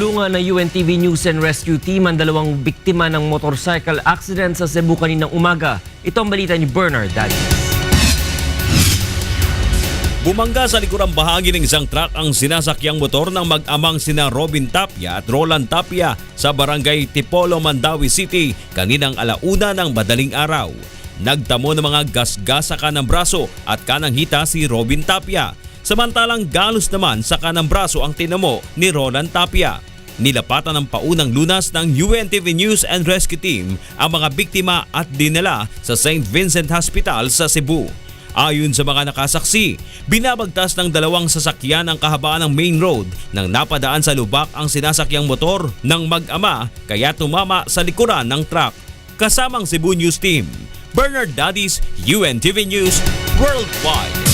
Tinulungan ng UNTV News and Rescue Team ang dalawang biktima ng motorcycle accident sa Cebu kaninang umaga. Ito ang balita ni Bernard Dali. Bumangga sa likurang bahagi ng isang truck ang sinasakyang motor ng mag-amang sina Robin Tapia at Roland Tapia sa barangay Tipolo, Mandawi City kaninang alauna ng madaling araw. Nagtamo ng mga gasgas sa kanang braso at kanang hita si Robin Tapia. Samantalang galos naman sa kanang braso ang tinamo ni Roland Tapia. Nilapatan ng paunang lunas ng UNTV News and Rescue Team ang mga biktima at dinala sa St. Vincent Hospital sa Cebu. Ayon sa mga nakasaksi, binabagtas ng dalawang sasakyan ang kahabaan ng main road nang napadaan sa lubak ang sinasakyang motor ng mag-ama kaya tumama sa likuran ng truck. Kasamang Cebu News Team, Bernard Daddies, UNTV News Worldwide.